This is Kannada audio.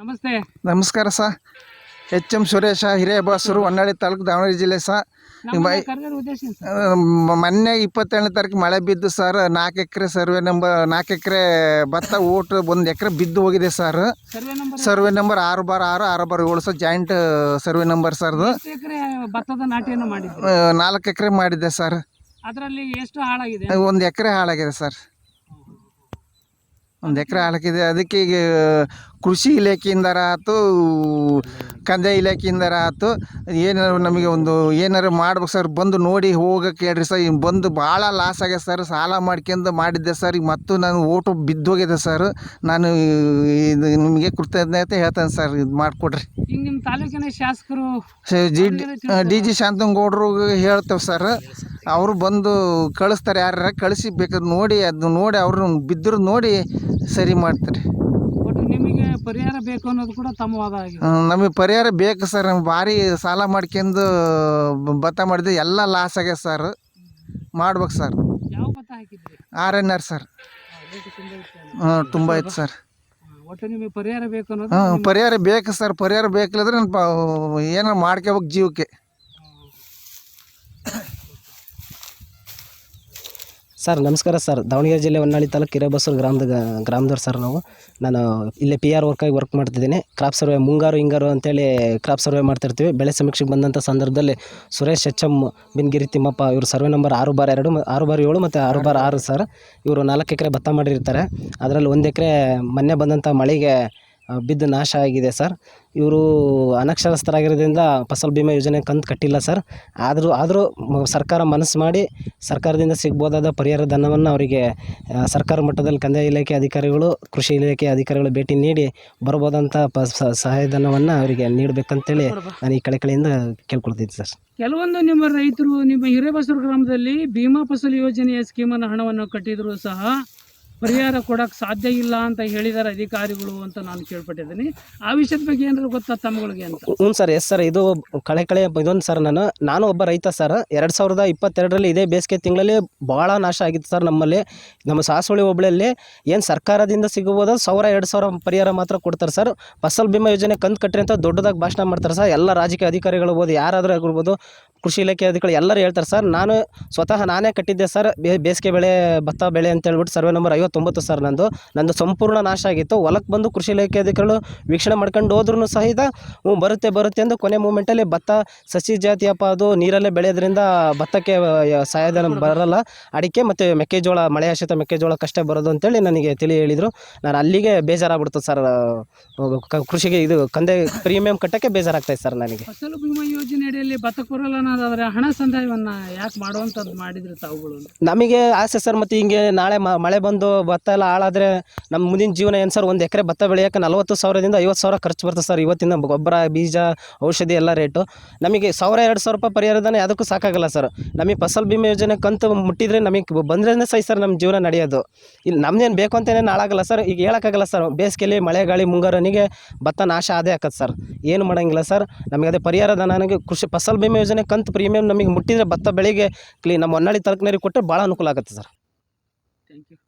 ನಮಸ್ತೆ. ನಮಸ್ಕಾರ sir H M Suresh Hirebasur Honnali taluk Davanagere ಜಿಲ್ಲೆ ಸರ್? ಮೊನ್ನೆ ಇಪ್ಪತ್ತೇಳನೇ ತಾರೀಕು ಮಳೆ ಬಿದ್ದು ಸರ್ ನಾಲ್ಕು ಎಕರೆ ಸರ್ವೆ ನಂಬರ್ ನಾಲ್ಕು ಎಕರೆ ಭತ್ತ ಊಟ ಒಂದು ಎಕರೆ ಬಿದ್ದು ಹೋಗಿದೆ ಸರ್. ಸರ್ವೆ ನಂಬರ್ ಆರು ಬಾರ್ ಆರು ಆರು ಬಾರ್ ಏಳು ಸರ್ ಜಾಯಿಂಟ್ ಸರ್ವೆ ನಂಬರ್ ಸರ್ದು ನಾಲ್ಕು ಎಕರೆ ಮಾಡಿದ್ದೆ ಸರ್. ಅದರಲ್ಲಿ ಎಷ್ಟು ಹಾಳಾಗಿದೆ? ಒಂದು ಎಕರೆ ಹಾಳಾಗಿದೆ ಸರ್. ಒಂದು ಎಕರೆ ಹಾಕಿದೆ ಅದಕ್ಕೆ ಈಗ ಕೃಷಿ ಇಲಾಖೆಯಿಂದಾರ ಆಯ್ತು ಕಂದಾಯ ಇಲಾಖೆಯಿಂದಾರ ಆಯ್ತು ಏನಾರು ನಮಗೆ ಒಂದು ಏನಾರು ಮಾಡ್ಬೇಕು ಸರ್ ಬಂದು ನೋಡಿ ಹೋಗಕ್ಕೆ ಹೇಳ್ರಿ ಸರ್. ಈಗ ಬಂದು ಭಾಳ ಲಾಸ್ ಆಗ್ಯದ ಸರ್. ಸಾಲ ಮಾಡ್ಕೊಂಡು ಮಾಡಿದ್ದೆ ಸರ್. ಈಗ ಮತ್ತು ನಾನು ಓಟು ಬಿದ್ದೋಗಿದೆ ಸರ್. ನಾನು ಇದು ನಿಮಗೆ ಕೃತಜ್ಞತೆ ಹೇಳ್ತೇನೆ ಸರ್. ಇದು ಮಾಡಿಕೊಡ್ರಿ. ಈಗ ನಿಮ್ಮ ತಾಲೂಕಿನ ಶಾಸಕರು ಜಿ ಡಿ ಜಿ ಶಾಂತನಗೌಡರು ಹೇಳ್ತೇವೆ ಸರ್. ಅವರು ಬಂದು ಕಳಿಸ್ತಾರೆ. ಯಾರು ಕಳಿಸಿ ಬೇಕಾದ್ರೆ ನೋಡಿ ಅದನ್ನ ನೋಡಿ ಅವ್ರನ್ನ ಬಿದ್ದರು ನೋಡಿ ಸರಿ ಮಾಡ್ತಾರೆ. ಪರಿಹಾರ ಬೇಕು ಅನ್ನೋದು ಕೂಡ ತಮ್ಮ ವಾದ ಆಗಿದೆ. ನಮಗೆ ಪರಿಹಾರ ಬೇಕು ಸರ್. ನಮ್ಗೆ ಭಾರಿ ಸಾಲ ಮಾಡ್ಕೊಂಡು ಭತ್ತ ಮಾಡಿದ್ವಿ. ಎಲ್ಲ ಲಾಸ್ ಆಗ್ಯದ ಸರ್. ಮಾಡ್ಬೇಕು ಸರ್. ಯಾವ ಭತ್ತ ಹಾಕಿದ್ರಿ R N R sir. Rate ತುಂಬ ಇತ್ತು ಅಲ್ಲ? ಹಾಂ ತುಂಬ ಐತೆ ಸರ್. ಹಾ, ಒಟ್ಟು ನಿಮಗೆ ಪರಿಹಾರ ಬೇಕು ಅನ್ನೋದು ಹಾಂ ಪರಿಹಾರ ಬೇಕು ಸರ್. ಪರಿಹಾರ ಬೇಕಿಲ್ಲದ್ರೆ ನಾನು ಪ ಏನಾರು ಮಾಡ್ಕೋಬೇಕು ಜೀವಕ್ಕೆ. ಸರ್, ನಮಸ್ಕಾರ ಸರ್. ದಾವಣಗೆರೆ ಜಿಲ್ಲೆ ಹೊನ್ನಾಳಿ ತಾಲೂಕು ಹಿರೇಬಸೂರು ಗ್ರಾಮದ ಗ್ರಾಮದವ್ರು ಸರ್ ನಾವು. ನಾನು ಇಲ್ಲೇ ಪಿ ಆರ್ ವರ್ಕಾಗಿ ವರ್ಕ್ ಮಾಡ್ತಿದ್ದೀನಿ. ಕ್ರಾಪ್ ಸರ್ವೆ ಮುಂಗಾರು, ಹಿಂಗಾರು ಅಂತೇಳಿ ಕ್ರಾಪ್ ಸರ್ವೆ ಮಾಡ್ತಿರ್ತೀವಿ. ಬೆಳೆ ಸಮೀಕ್ಷೆಗೆ ಬಂದಂಥ ಸಂದರ್ಭದಲ್ಲಿ ಸುರೇಶ್ ಎಚ್ ಎಂ ಬಿನ್ಗಿರಿ ತಿಮ್ಮಪ್ಪ ಇವರು ಸರ್ವೆ ನಂಬರ್ ಆರು ಬಾರ್ ಎರಡು ಆರು ಬಾರ್ ಏಳು ಮತ್ತು ಆರು ಬಾರ್ ಆರು ಸರ್. ಇವರು ನಾಲ್ಕು ಎಕರೆ ಭತ್ತ ಮಾಡಿರ್ತಾರೆ. ಅದರಲ್ಲಿ ಒಂದು ಎಕರೆ ಮೊನ್ನೆ ಬಂದಂಥ ಮಳೆಗೆ ಬಿದ್ದು ನಾಶ ಆಗಿದೆ ಸರ್. ಇವರು ಅನಕ್ಷರಸ್ಥರಾಗಿರೋದ್ರಿಂದ ಫಸಲ್ ಭೀಮಾ ಯೋಜನೆ ಕಂತು ಕಟ್ಟಿಲ್ಲ ಸರ್. ಆದರೂ ಆದರೂ ಸರ್ಕಾರ ಮನಸ್ಸು ಮಾಡಿ ಸರ್ಕಾರದಿಂದ ಸಿಗ್ಬೋದಾದ ಪರಿಹಾರ ಧನವನ್ನು ಅವರಿಗೆ ಸರ್ಕಾರ ಮಟ್ಟದಲ್ಲಿ ಕಂದಾಯ ಇಲಾಖೆ ಅಧಿಕಾರಿಗಳು, ಕೃಷಿ ಇಲಾಖೆ ಅಧಿಕಾರಿಗಳು ಭೇಟಿ ನೀಡಿ ಬರ್ಬೋದಂಥ ಪ ಸಹಾಯಧನವನ್ನು ಅವರಿಗೆ ನೀಡಬೇಕಂತೇಳಿ ನಾನು ಈ ಕಳೆ ಕಳೆಯಿಂದ ಕೇಳ್ಕೊಳ್ತಿದ್ದೆ ಸರ್. ಕೆಲವೊಂದು ನಿಮ್ಮ ರೈತರು ನಿಮ್ಮ ಹಿರೇಬಸೂರು ಗ್ರಾಮದಲ್ಲಿ ಭೀಮಾ ಫಸಲ್ ಯೋಜನೆಯ ಸ್ಕೀಮನ್ನು ಹಣವನ್ನು ಕಟ್ಟಿದರೂ ಸಹ ಪರಿಹಾರ ಕೊಡಕ್ಕೆ ಸಾಧ್ಯ ಇಲ್ಲ ಅಂತ ಹೇಳಿದ್ದಾರೆ ಅಧಿಕಾರಿಗಳು ಅಂತ ನಾನು ಕೇಳ್ಪಟ್ಟಿದ್ದೀನಿ. ಆ ವಿಷಯದ ಬಗ್ಗೆ ಏನಾದ್ರು ಗೊತ್ತಾ ತಮ್ಮಗಳಿಗೆ ಅಂತ? ಹ್ಞೂ ಸರ್, ಎಸ್ ಸರ್, ಇದು ಕಳೆ ಕಳೆ ಇದೊಂದು ಸರ್ ನಾನು. ನಾನು ಒಬ್ಬ ರೈತ ಸರ್. ಎರಡು ಸಾವಿರದ ಇಪ್ಪತ್ತೆರಡರಲ್ಲಿ ಇದೇ ಬೇಸಿಗೆ ತಿಂಗಳಲ್ಲಿ ಭಾಳ ನಾಶ ಆಗಿತ್ತು ಸರ್ ನಮ್ಮಲ್ಲಿ. ನಮ್ಮ ಸಾಸೋಳಿ ಹೋಬಳಿಯಲ್ಲಿ ಏನು ಸರ್ಕಾರದಿಂದ ಸಿಗಬಹುದು ಸಾವಿರ, ಎರಡು ಸಾವಿರ ಪರಿಹಾರ ಮಾತ್ರ ಕೊಡ್ತಾರೆ ಸರ್. ಫಸಲ್ ಬಿಮಾ ಯೋಜನೆ ಕಂತು ಕಟ್ಟ್ರಿ ಅಂತ ದೊಡ್ಡದಾಗಿ ಭಾಷಣ ಮಾಡ್ತಾರೆ ಸರ್. ಎಲ್ಲ ರಾಜಕೀಯ ಅಧಿಕಾರಿಗಳು ಇರ್ಬೋದು ಯಾರಾದರೂ ಆಗಿರ್ಬೋದು ಕೃಷಿ ಇಲಾಖೆ ಅಧಿಕಾರಿ ಎಲ್ಲರೂ ಹೇಳ್ತಾರೆ, ಸರ್, ನಾನು ಸ್ವತಃ ನಾನೇ ಕಟ್ಟಿದ್ದೆ, ಸರ್ ಬೇಸಿಗೆ ಬೆಳೆ, ಭತ್ತ ಬೆಳೆ ಅಂತ ಹೇಳ್ಬಿಟ್ಟು ಸರ್ವೆ ನಂಬರ್ ಐವತ್ತೊಂಬತ್ತು ಸರ್ ನಂದು. ನಂದು ಸಂಪೂರ್ಣ ನಾಶ ಆಗಿತ್ತು. ಹೊಲಕ್ಕೆ ಬಂದು ಕೃಷಿ ಇಲಾಖೆ ಅಧಿಕಾರಿಗಳು ವೀಕ್ಷಣೆ ಮಾಡ್ಕೊಂಡು ಹೋದ್ರೂ ಸಹಿತ ಹ್ಞೂ, ಬರುತ್ತೆ ಬರುತ್ತೆ ಎಂದು ಕೊನೆ ಮೂಮೆಂಟಲ್ಲಿ ಭತ್ತ, ಸಸಿ ಜಾತಿಯಪ್ಪ ಅದು ನೀರಲ್ಲೇ ಬೆಳೆಯೋದ್ರಿಂದ ಭತ್ತಕ್ಕೆ ಸಹಾಯಧನ ಬರಲ್ಲ. ಅಡಿಕೆ ಮತ್ತು ಮೆಕ್ಕೆಜೋಳ, ಮಳೆ ಆಶ್ರಿತ ಮೆಕ್ಕೆಜೋಳಕ್ಕಷ್ಟೇ ಬರೋದು ಅಂತೇಳಿ ನನಗೆ ತಿಳಿ ಹೇಳಿದರು ನಾನು ಅಲ್ಲಿಗೆ ಬೇಜಾರಾಗ್ಬಿಡ್ತು ಸರ್, ಕೃಷಿಗೆ ಇದು ಕಂದೆ ಪ್ರೀಮಿಯಂ ಕಟ್ಟಕ್ಕೆ ಬೇಜಾರಾಗ್ತಾಯಿತ್ತು ಸರ್ ನನಗೆ. ಫಸಲು ಬಿಮಾ ಯೋಜನೆ ಅಡಿಯಲ್ಲಿ ಕೊರಲ್ಲ ಹಣ ಯಾಕೆ ಮಾಡಿದ್ರು ತಾವುಗಳು? ನಮಗೆ ಆಸೆ ಸರ್, ಮತ್ತು ಹಿಂಗೆ ನಾಳೆ ಮಳೆ ಬಂದು ಭತ್ತ ಎಲ್ಲ ಹಾಳಾದರೆ ನಮ್ಮ ಮುಂದಿನ ಜೀವನ ಏನು ಸರ್, ಒಂದು ಎಕರೆ ಭತ್ತ ಬೆಳೆಯೋಕೆ ನಲ್ವತ್ತು ಸಾವಿರದಿಂದ ಐವತ್ತು ಸಾವಿರ ಖರ್ಚು ಬರ್ತದೆ ಸರ್ ಇವತ್ತಿನ ಗೊಬ್ಬರ, ಬೀಜ, ಔಷಧಿ ಎಲ್ಲ ರೇಟು. ನಮಗೆ ಸಾವಿರ ಎರಡು ಸಾವಿರ ರೂಪಾಯಿ ಪರಿಹಾರದಾನೆ ಅದಕ್ಕೂ ಸಾಕಾಗಲ್ಲ ಸರ್. ನಮಗೆ ಫಸಲ್ ಬಿಮೆ ಯೋಜನೆ ಕಂತು ಮುಟ್ಟಿದ್ರೆ ನಮಗೆ ಬಂದ್ರೇ ಸೈ ಸರ್ ನಮ್ಮ ಜೀವನ ನಡೆಯೋದು. ಇಲ್ಲಿ ನಮ್ದೇನು ಬೇಕು ಅಂತೇನು ಹಾಳಾಗಲ್ಲ ಸರ್. ಈಗ ಹೇಳೋಕ್ಕಾಗಲ್ಲ ಸರ್ ಬೇಸಿಗೆಯಲ್ಲಿ ಮಳೆ ಗಾಳಿ ಮುಂಗಾರನಿಗೆ ಭತ್ತ ನಾಶ ಅದೇ ಹಾಕತ್ ಸರ್. ಏನು ಮಾಡೋಂಗಿಲ್ಲ ಸರ್. ನಮಗೆ ಅದೇ ಪರಿಹಾರ ನನಗೆ ಕೃಷಿ, ಫಸಲ್ ಬಿಮೆ ಯೋಜನೆ ಕಂತು ಪ್ರೀಮಿಯಂ ನಮಗೆ ಮುಟ್ಟಿದ್ರೆ ಭತ್ತ ಬೆಳೆಗೆ ಕ್ಲೀನ್ ನಮ್ಮ ಹೊನ್ನಾಳಿ ತಾಲೂಕಿನವ್ರಿಗೆ ಕೊಟ್ಟರೆ ಭಾಳ ಅನುಕೂಲ ಆಗುತ್ತೆ ಸರ್. Thank you